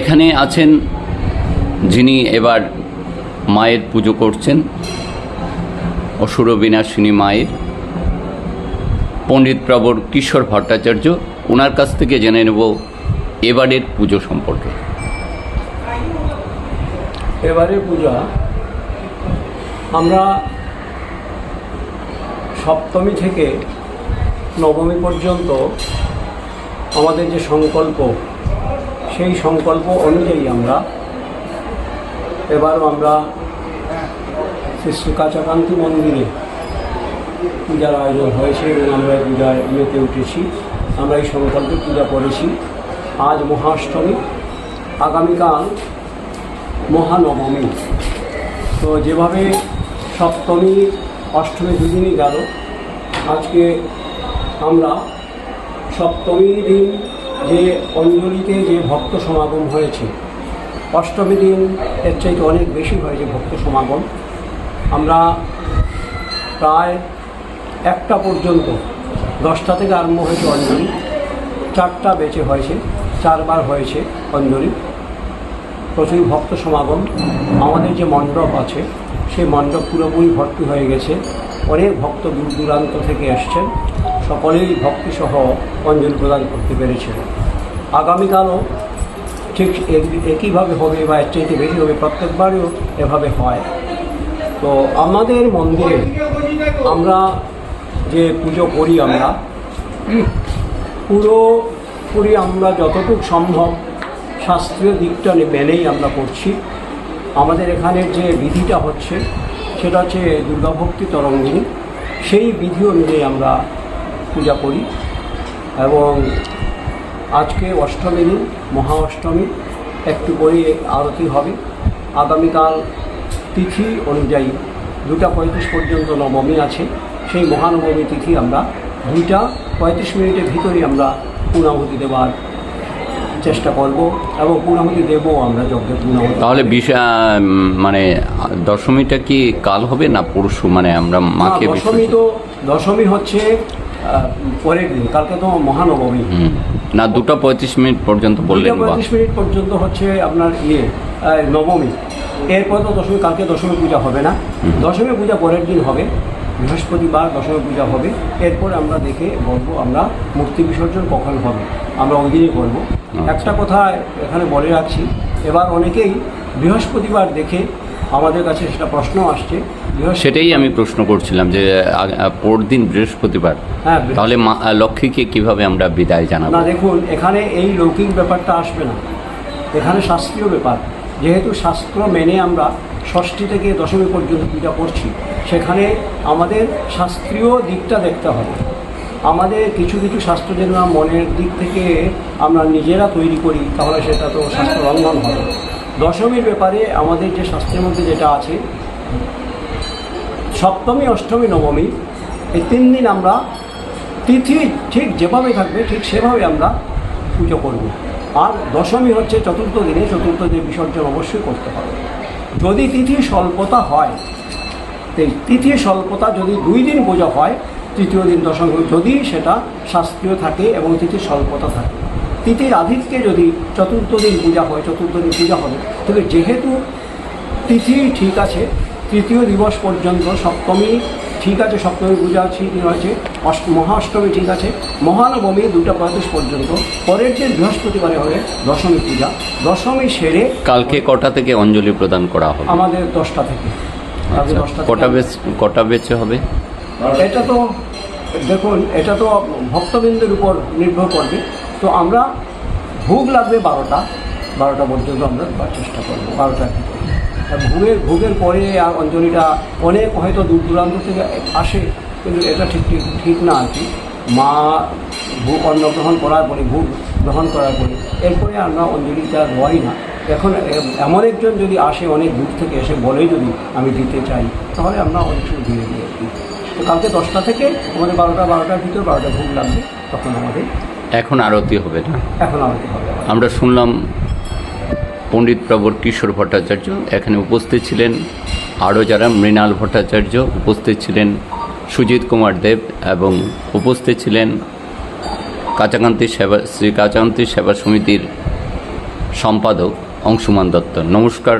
এখানে আছেন যিনি এবার মায়ের পুজো করছেন, অসুর বিনাশিনী মায়ের, পণ্ডিত প্রবর কিশোর ভট্টাচার্য। ওনার কাছ থেকে জেনে নেব এবারের পুজো সম্পর্কে। এবারের পূজা, আমরা সপ্তমী থেকে নবমী পর্যন্ত আমাদের যে সংকল্প সেই সংকল্প অনুযায়ী আমরা এবারও আমরা শ্রী কাঁচাকান্তি মন্দিরে পূজার আয়োজন হয়েছে এবং আমরা পূজায় মেতে উঠেছি। আমরা এই সংকল্পে পূজা করেছি। আজ মহাষ্টমী, আগামীকাল মহানবমী। তো যেভাবে সপ্তমী, অষ্টমী দুদিনই গেল, আজকে আমরা সপ্তমী দিন যে অঞ্জলিতে যে ভক্ত সমাগম হয়েছে, অষ্টমী দিন এর চাইতে অনেক বেশি হয়েছে ভক্ত সমাগম। আমরা প্রায় একটা পর্যন্ত, দশটা থেকে আরম্ভ হয়েছে অঞ্জলি, চারটা বেঁচে হয়েছে, চারবার হয়েছে অঞ্জলি। প্রচুর ভক্ত সমাগম, আমাদের যে মণ্ডপ আছে, সেই মণ্ডপ পুরোপুরি ভর্তি হয়ে গেছে। অনেক ভক্ত দূর দূরান্ত থেকে এসছেন। সকলেই ভক্তিসহ অঞ্জলি প্রদান করতে পেরেছেন। আগামীকালও ঠিক এক- একইভাবে হবে বা এর চাইতে বেশি হবে, প্রত্যেকবারও এভাবে হয়। তো আমাদের মন্দিরে আমরা যে পুজো করি আমরা পুরোপুরি আমরা যতটুকু সম্ভব শাস্ত্রীয় দিকটা মেনেই আমরা করছি। আমাদের এখানের যে বিধিটা হচ্ছে, সেটা হচ্ছে দুর্গাভক্তি তরঙ্গিনী। সেই বিধি অনুযায়ী আমরা পূজা করি এবং আজকে অষ্টমী দিন মহা অষ্টমী একটু করে আরতি হবে। আগামীকাল তিথি অনুযায়ী দুটা পঁয়ত্রিশ পর্যন্ত নবমী আছে। সেই মহানবমী তিথি আমরা দুইটা পঁয়ত্রিশ মিনিটের ভিতরেই আমরা পূর্ণাহুতি দেওয়ার চেষ্টা করব এবং পূর্ণাহুতি দেবো আমরা যজ্ঞের পূর্ণাহুতি। তাহলে বিশ- মানে দশমীটা কি কাল হবে না পরশু? মানে আমরা মাকে দশমী তো দশমী হচ্ছে পরের দিন কালকে তো মহানবমী। না দুটো পঁয়ত্রিশ মিনিট পর্যন্ত বললেন পঁয়ত্রিশ মিনিট পর্যন্ত হচ্ছে আপনার ইয়ে নবমী। এরপর তো দশমী কালকে দশমী পূজা হবে না। দশমী পূজা পরের দিন হবে। বৃহস্পতিবার দশমী পূজা হবে। এরপর আমরা দেখে বলব আমরা মূর্তি বিসর্জন কখন হবে আমরা ওই দিনই করব আচ্ছা। একটা কথা এখানে বলে রাখছি এবার অনেকেই বৃহস্পতিবার দেখে আমাদের কাছে সেটা প্রশ্ন আসছে। সেটাই আমি প্রশ্ন করছিলাম যে পরদিন বৃহস্পতিবার হ্যাঁ তাহলে লক্ষ্মীকে কীভাবে আমরা বিদায় জানাব? না দেখুন এখানে এই লৌকিক ব্যাপারটা আসবে না। এখানে শাস্ত্রীয় ব্যাপার। যেহেতু শাস্ত্র মেনে আমরা ষষ্ঠী থেকে দশমী পর্যন্ত পূজা করছি সেখানে আমাদের শাস্ত্রীয় দিকটা দেখতে হবে। আমাদের কিছু কিছু শাস্ত্র যেন মনের দিক থেকে আমরা নিজেরা তৈরি করি তাহলে সেটা তো শাস্ত্র লঙ্ঘন হবে। দশমীর ব্যাপারে আমাদের যে শাস্ত্রের মধ্যে যেটা আছে, সপ্তমী, অষ্টমী, নবমী, এই তিন দিন আমরা তিথি ঠিক যেভাবে থাকবে, ঠিক সেভাবে আমরা পুজো করব। আর দশমী হচ্ছে চতুর্থ দিনে চতুর্থ দিনে বিসর্জন অবশ্যই করতে হবে। যদি তিথি স্বল্পতা হয় তিথি স্বল্পতা যদি দুই দিন পূজা হয়, তৃতীয় দিন দশমী, যদি সেটা শাস্ত্রীয় থাকে এবং তিথির স্বল্পতা থাকে। তিথির আধিক্যে যদি চতুর্থ দিন পূজা হয় চতুর্থ দিন পূজা হবে তবে যেহেতু তিথি ঠিক আছে তৃতীয় দিবস পর্যন্ত সপ্তমী ঠিক আছে সপ্তমী পূজা ঠিক আছে অষ্ট মহাষ্টমী ঠিক আছে মহানবমী দুটা পঁয়ত্রিশ পর্যন্ত পরের দিন বৃহস্পতিবারে হবে দশমী পূজা দশমী সেরে কালকে কটা থেকে অঞ্জলি প্রদান করা হবে? আমাদের দশটা থেকে। আচ্ছা, দশটা কটা বেচ কটা বেচে হবে? এটা তো দেখুন এটা তো ভক্তবৃন্দের উপর নির্ভর করবে। তো আমরা ভোগ লাগবে বারোটা বারোটা পর্যন্ত আমরা চেষ্টা করব, বারোটা ভোগের ভোগের পরে আর অঞ্জলিটা অনেক হয়তো দূর দূরান্ত থেকে আসে, কিন্তু এটা ঠিক ঠিক ঠিক না আর কি। মা ভোগ অন্ন গ্রহণ করার পরে, ভোগ গ্রহণ করার পরে, এরপরে আমরা অঞ্জলিটা দেওয়াই না। এখন এমন একজন যদি আসে, অনেক দূর থেকে এসে বলে যদি আমি দিতে চাই, তাহলে আমরা অনেক সময় ধীরে ধীরে দিই। তো কালকে দশটা থেকে আমাদের বারোটা, বারোটার ভিতর বারোটা ভোগ লাগবে, তখন আমাদের এখন আরতি হবে না। এখন আমাদের হবে আমরা শুনলাম পণ্ডিত প্রবর কিশোর ভট্টাচার্য এখানে উপস্থিত ছিলেন। আরও যারা মৃণাল ভট্টাচার্য উপস্থিত ছিলেন সুজিত কুমার দেব এবং উপস্থিত ছিলেন কাঁচাকান্তি সেবা শ্রী কাঁচাকান্তি সেবা সমিতির সম্পাদক অংশুমান দত্ত। নমস্কার